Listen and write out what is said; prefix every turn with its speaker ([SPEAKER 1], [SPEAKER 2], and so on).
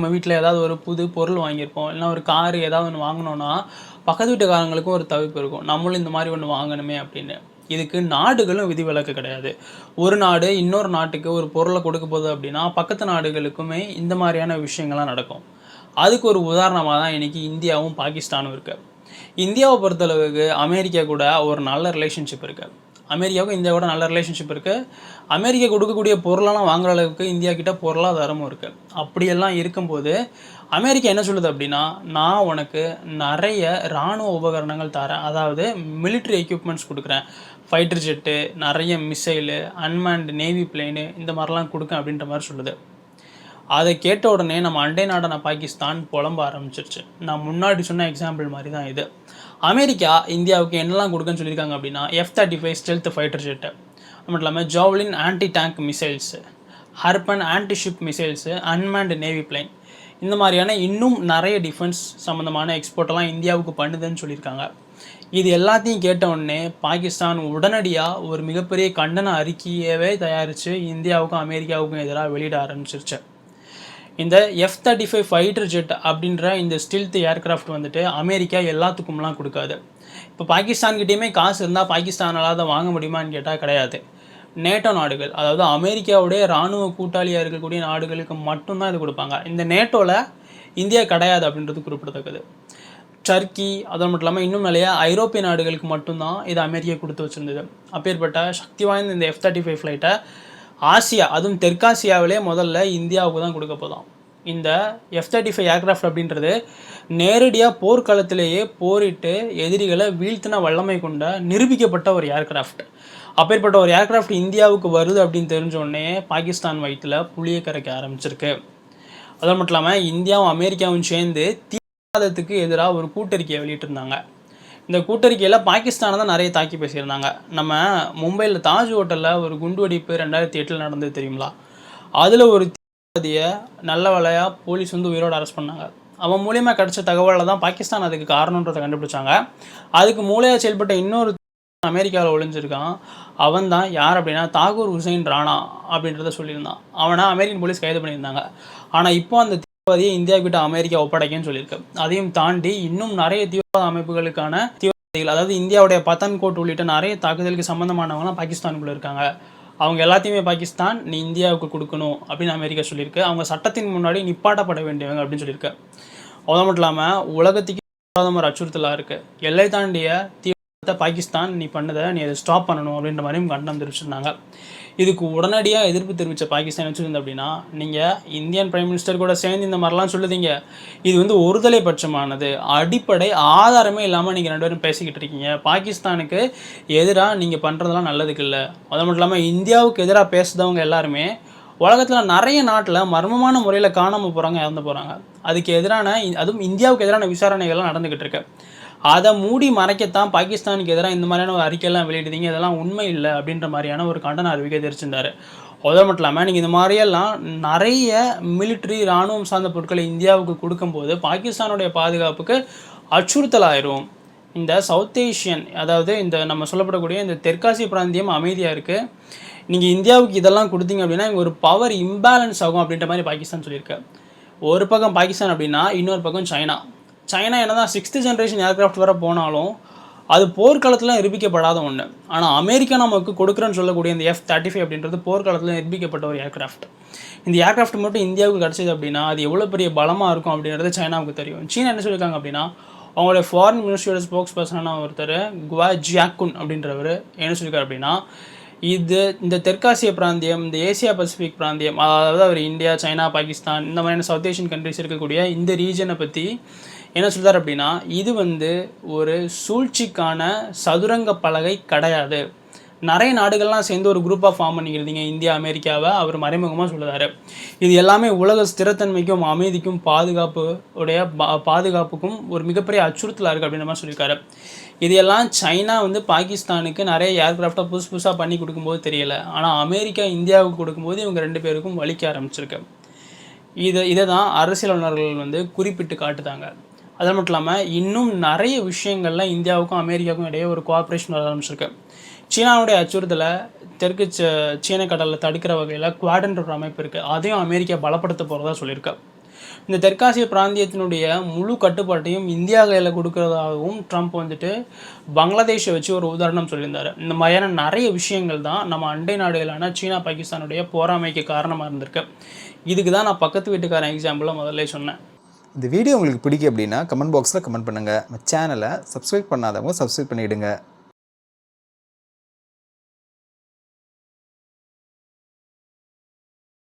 [SPEAKER 1] நம்ம வீட்டில் ஏதாவது ஒரு புது பொருள் வாங்கியிருப்போம். இல்லைன்னா ஒரு கார் ஏதாவது ஒன்று வாங்கினோன்னா பக்கத்து வீட்டுக்காரங்களுக்கும் ஒரு தவிப்பு இருக்கும். நம்மளும் இந்த மாதிரி ஒன்று வாங்கணுமே அப்படின்னு. இதுக்கு நாடுகளும் விதிவிலக்கு கிடையாது. ஒரு நாடு இன்னொரு நாட்டுக்கு ஒரு பொருளை கொடுக்க போகுது அப்படின்னா பக்கத்து நாடுகளுக்குமே இந்த மாதிரியான விஷயங்கள்லாம் நடக்கும். அதுக்கு ஒரு உதாரணமாக தான் இன்றைக்கி இந்தியாவும் பாகிஸ்தானும் இருக்குது இந்தியாவை பொறுத்தளவுக்கு அமெரிக்கா கூட ஒரு நல்ல ரிலேஷன்ஷிப் இருக்குது அமெரிக்காவுக்கும் இந்தியாவோட நல்ல ரிலேஷன்ஷிப் இருக்குது அமெரிக்கா கொடுக்கக்கூடிய பொருளெல்லாம் வாங்குற அளவுக்கு இந்தியா கிட்ட பொருளாதாரமும் இருக்குது அப்படியெல்லாம் இருக்கும்போது அமெரிக்கா என்ன சொல்லுது அப்படின்னா நான் உனக்கு நிறைய இராணுவ உபகரணங்கள் தரேன். அதாவது மிலிட்ரி எக்யூப்மெண்ட்ஸ் கொடுக்குறேன். ஃபைட்டர் ஜெட்டு நிறைய மிசைலு அன்மேண்ட் நேவி பிளேனு இந்த மாதிரிலாம் கொடுக்கேன் அப்படின்ற மாதிரி சொல்லுது. அதை கேட்ட உடனே நம்ம அண்டை நாடான பாகிஸ்தான் புலம்ப ஆரம்பிச்சிருச்சு. நான் முன்னாடி சொன்ன எக்ஸாம்பிள் மாதிரி தான் இது. அமெரிக்கா இந்தியாவுக்கு என்னெல்லாம் கொடுக்குன்னு சொல்லியிருக்காங்க அப்படின்னா F thirty five stealth fighter jet அது மட்டும் இல்லாமல் Javelin anti tank missiles Harpoon anti ship missiles unmanned navy plane இந்த மாதிரியான இன்னும் நிறைய டிஃபென்ஸ் சம்மந்தமான எக்ஸ்போர்ட்டெல்லாம் இந்தியாவுக்கு பண்ணுதுன்னு சொல்லியிருக்காங்க. இது எல்லாத்தையும் கேட்ட உடனே பாகிஸ்தான் உடனடியாக ஒரு மிகப்பெரிய கண்டன அறிக்கையவே தயாரித்து இந்தியாவுக்கும் அமெரிக்காவுக்கும் எதிராக வெளியிட ஆரம்பிச்சிருச்சு. இந்த F thirty five fighter jet அப்படின்ற இந்த ஸ்டில்த் ஏர்க்ராஃப்ட் வந்துட்டு அமெரிக்கா எல்லாத்துக்கும்லாம் கொடுக்காது. இப்போ பாகிஸ்தான்கிட்டேயுமே காசு இருந்தால் பாகிஸ்தானால் அதை வாங்க முடியுமான்னு கேட்டால் கிடையாது. நேட்டோ நாடுகள் அதாவது அமெரிக்காவுடைய இராணுவ கூட்டாளியாக இருக்கக்கூடிய நாடுகளுக்கு மட்டும்தான் இது கொடுப்பாங்க. இந்த நேட்டோவில் இந்தியா கிடையாது அப்படின்றது குறிப்பிடத்தக்கது. டர்க்கி அது மட்டும் இல்லாமல் இன்னும் நிறைய ஐரோப்பிய நாடுகளுக்கு மட்டும்தான் இது அமெரிக்கா கொடுத்து வச்சிருந்தது. அப்பேற்பட்ட சக்தி வாய்ந்த இந்த எஃப் தேர்ட்டி ஃபைவ் ஃப்ளைட்டை ஆசியா அதுவும் தெற்காசியாவிலே முதல்ல இந்தியாவுக்கு தான் கொடுக்க போதும் இந்த எஃப் தேர்ட்டி ஃபைவ் ஏர்க்ராஃப்ட் அப்படின்றது நேரடியாக போர்க்களத்திலேயே போரிட்டு எதிரிகளை வீழ்த்தின வல்லமை கொண்ட நிரூபிக்கப்பட்ட ஒரு ஏர்க்ராஃப்ட் அப்பேற்பட்ட ஒரு ஏர்க்ராஃப்ட் இந்தியாவுக்கு வருது அப்படின்னு தெரிஞ்சோடனே பாகிஸ்தான் வயிற்றில் புளியை கரைக்க ஆரம்பிச்சிருக்கு. அது மட்டும் இல்லாமல் இந்தியாவும் அமெரிக்காவும் சேர்ந்து தீவிரவாதத்துக்கு எதிராக ஒரு கூட்டறிக்கையை வெளியிட்டிருந்தாங்க. இந்த கூட்டறிக்கையில் பாகிஸ்தானை தான் நிறைய தாக்கி பேசியிருந்தாங்க. நம்ம மும்பையில் தாஜ் ஹோட்டலில் ஒரு குண்டுவெடிப்பு ரெண்டாயிரத்தி எட்டில் நடந்தது தெரியுங்களா? அதில் ஒரு தீவிரவாதியை நல்ல வேலையாக போலீஸ் வந்து உயிரோடு அரெஸ்ட் பண்ணாங்க. அவன் மூலியமாக கிடைச்ச தகவலில் தான் பாகிஸ்தான் அதுக்கு காரணன்றதை கண்டுபிடிச்சாங்க. அதுக்கு மூளையாக செயல்பட்ட இன்னொரு அமெரிக்காவில் ஒளிஞ்சிருக்கான். அவன் தான் யார் அப்படின்னா தாகூர் ஹுசைன் ராணா அப்படின்றத சொல்லியிருந்தான். அவனை அமெரிக்கன் போலீஸ் கைது பண்ணியிருந்தாங்க. ஆனால் இப்போ அந்த தீவிரவாதியை இந்தியா கிட்ட அமெரிக்கா ஒப்படைக்கன்னு சொல்லியிருக்கு. அதையும் தாண்டி இன்னும் நிறைய தீவிரவாத அமைப்புகளுக்கான தீவிரவாதிகள் அதாவது இந்தியாவுடைய பத்தன்கோட் உள்ளிட்ட நிறைய தாக்குதலுக்கு சம்மந்தமானவங்களாம் பாகிஸ்தானுக்குள்ளே இருக்காங்க. அவங்க எல்லாத்தையுமே பாகிஸ்தான் நீ இந்தியாவுக்கு கொடுக்கணும் அப்படின்னு அமெரிக்கா சொல்லியிருக்கு. அவங்க சட்டத்தின் முன்னாடி நிப்பாட்டப்பட வேண்டியவங்க அப்படின்னு சொல்லியிருக்கு. அது மட்டும் இல்லாமல் உலகத்துக்கு பிரதமர் அச்சுறுத்தலாக இருக்குது எல்லை தாண்டிய தீவிரத்தை பாகிஸ்தான் நீ பண்ணதை நீ அதை ஸ்டாப் பண்ணணும் அப்படின்ற மாதிரியும் கண்டனம் தெரிவிச்சிருந்தாங்க. இதுக்கு உடனடியாக எதிர்ப்பு தெரிவித்த பாகிஸ்தான் வச்சுருந்தது அப்படின்னா நீங்கள் இந்தியன் பிரைம் மினிஸ்டர் கூட சேர்ந்து இந்த மாதிரிலாம் சொல்லுதீங்க. இது வந்து ஒருதலை பட்சமானது. அடிப்படை ஆதாரமே இல்லாமல் நீங்கள் ரெண்டு பேரும் பேசிக்கிட்டு இருக்கீங்க. பாகிஸ்தானுக்கு எதிராக நீங்கள் பண்ணுறதெல்லாம் நல்லதுக்கு இல்லை. அது மட்டும் இல்லாமல் இந்தியாவுக்கு எதிராக பேசுகிறவங்க எல்லாருமே உலகத்தில் நிறைய நாட்டில் மர்மமான முறையில் காணாமல் போகிறாங்க இறந்து போகிறாங்க அதுக்கு எதிரான அதுவும் இந்தியாவுக்கு எதிரான விசாரணைகள்லாம் நடந்துக்கிட்டு இருக்கு. அதை மூடி மறைக்கத்தான் பாகிஸ்தானுக்கு எதிராக இந்த மாதிரியான ஒரு அறிக்கையெல்லாம் வெளியிடுதீங்க. இதெல்லாம் உண்மை இல்லை அப்படின்ற மாதிரியான ஒரு கண்டன அறிவிக்கை தெரிவிச்சிருந்தாரு அது மட்டும் இல்லாமல் நீங்கள் இந்த மாதிரியெல்லாம் நிறைய மிலிட்ரி இராணுவம் சார்ந்த பொருட்களை இந்தியாவுக்கு கொடுக்கும்போது பாகிஸ்தானுடைய பாதுகாப்புக்கு அச்சுறுத்தலாயிரும் இந்த சவுத் ஏஷியன் அதாவது இந்த நம்ம சொல்லப்படக்கூடிய இந்த தெற்காசிய பிராந்தியம் அமைதியாக இருக்குது நீங்கள் இந்தியாவுக்கு இதெல்லாம் கொடுத்தீங்க அப்படின்னா இங்கே ஒரு பவர் இம்பேலன்ஸ் ஆகும் அப்படின்ற மாதிரி பாகிஸ்தான் சொல்லியிருக்கு. ஒரு பக்கம் பாகிஸ்தான் அப்படின்னா இன்னொரு பக்கம் சைனா. சைனா என்ன தான் சிக்ஸ்த் ஜென்ரேஷன் ஏர்க்ராஃப்ட் வர போனாலும் அது போர்க்காலத்தில் நிரூபிக்கப்படாத ஒன்று ஆனால் அமெரிக்கா நமக்கு கொடுக்குறேன்னு சொல்லக்கூடிய இந்த எஃப் தேர்ட்டி ஃபைவ் அப்படின்றது போர்க்காலத்தில் நிரூபிக்கப்பட்ட ஒரு ஏர்க்ராஃப்ட் இந்த ஏர்க்ராஃப்ட் மட்டும் இந்தியாவுக்கு கிடச்சிது அப்படின்னா அது எவ்வளோ பெரிய பலமாக இருக்கும் அப்படின்றது சைனாவுக்கு தெரியும். சீனா என்ன சொல்லியிருக்காங்க அப்படின்னா அவங்களுடைய ஃபாரின் மினிஸ்ட்ரியோட ஸ்போக்ஸ் பர்சனான ஒருத்தர் குவா ஜியாக்குன் அப்படின்றவர் என்ன சொல்லியிருக்காரு அப்படின்னா இது இந்த தெற்காசிய பிராந்தியம் இந்த ஏசியா பசிபிக் பிராந்தியம் அதாவது அவர் இந்தியா சைனா பாகிஸ்தான் இந்த மாதிரியான சவுத் ஏஷியன் கண்ட்ரிஸ் இருக்கக்கூடிய இந்த ரீஜனை பற்றி என்ன சொல்கிறார் அப்படின்னா இது வந்து ஒரு சூழ்ச்சிக்கான சதுரங்க பலகை கிடையாது. நிறைய நாடுகள்லாம் சேர்ந்து ஒரு குரூப்பாக ஃபார்ம் பண்ணிக்கிறீங்க இந்தியா அமெரிக்காவை அவர் மறைமுகமாக சொல்லுறாரு. இது எல்லாமே உலக ஸ்திரத்தன்மைக்கும் அமைதிக்கும் பாதுகாப்பு உடைய பா- பாதுகாப்புக்கும் ஒரு மிகப்பெரிய அச்சுறுத்தலாக இருக்குது அப்படின்ற மாதிரி சொல்லியிருக்காரு. இதையெல்லாம் சைனா வந்து பாகிஸ்தானுக்கு நிறைய ஏர்கிராஃப்டாக புதுசு புதுசாக பண்ணி கொடுக்கும்போது தெரியல. ஆனால் அமெரிக்கா இந்தியாவுக்கு கொடுக்கும்போது இவங்க ரெண்டு பேருக்கும் வலிக்க ஆரம்பிச்சிருக்கு. இதை இதை தான் அரசியல் வல்லுநர்கள் வந்து குறிப்பிட்டு காட்டுதாங்க. அது மட்டும் இல்லாமல் இன்னும் நிறைய விஷயங்களில் இந்தியாவுக்கும் அமெரிக்காவுக்கும் இடையே ஒரு கோஆப்ரேஷன் வர ஆரம்பிச்சிருக்கு. சீனாவுடைய அச்சுறுத்தலை தெற்கு ச- சீன கடலில் தடுக்கிற வகையில் குவாடன்ற ஒரு அமைப்பு இருக்குது அதையும் அமெரிக்கா பலப்படுத்த போகிறதா சொல்லியிருக்கு. இந்த தெற்காசிய பிராந்தியத்தினுடைய முழு கட்டுப்பாட்டையும் இந்தியா கையில் கொடுக்கறதாகவும் ட்ரம்ப் வந்துட்டு பங்களாதேஷை வச்சு ஒரு உதாரணம் சொல்லியிருந்தார். இந்த மாதிரியான நிறைய விஷயங்கள் தான் நம்ம அண்டை நாடுகளான சீனா பாகிஸ்தானுடைய போராமைக்கு காரணமாக இருந்திருக்கு. இதுக்கு தான் நான் பக்கத்து வீட்டுக்காரன் எக்ஸாம்பிளாக முதல்ல சொன்னேன்.
[SPEAKER 2] இந்த வீடியோ உங்களுக்கு பிடிக்கும் அப்படின்னா கமெண்ட் பாக்ஸில் கமெண்ட் பண்ணுங்கள் நம்ம சேனலை சப்ஸ்கிரைப் பண்ணாதவங்க சப்ஸ்கிரைப் பண்ணிவிடுங்க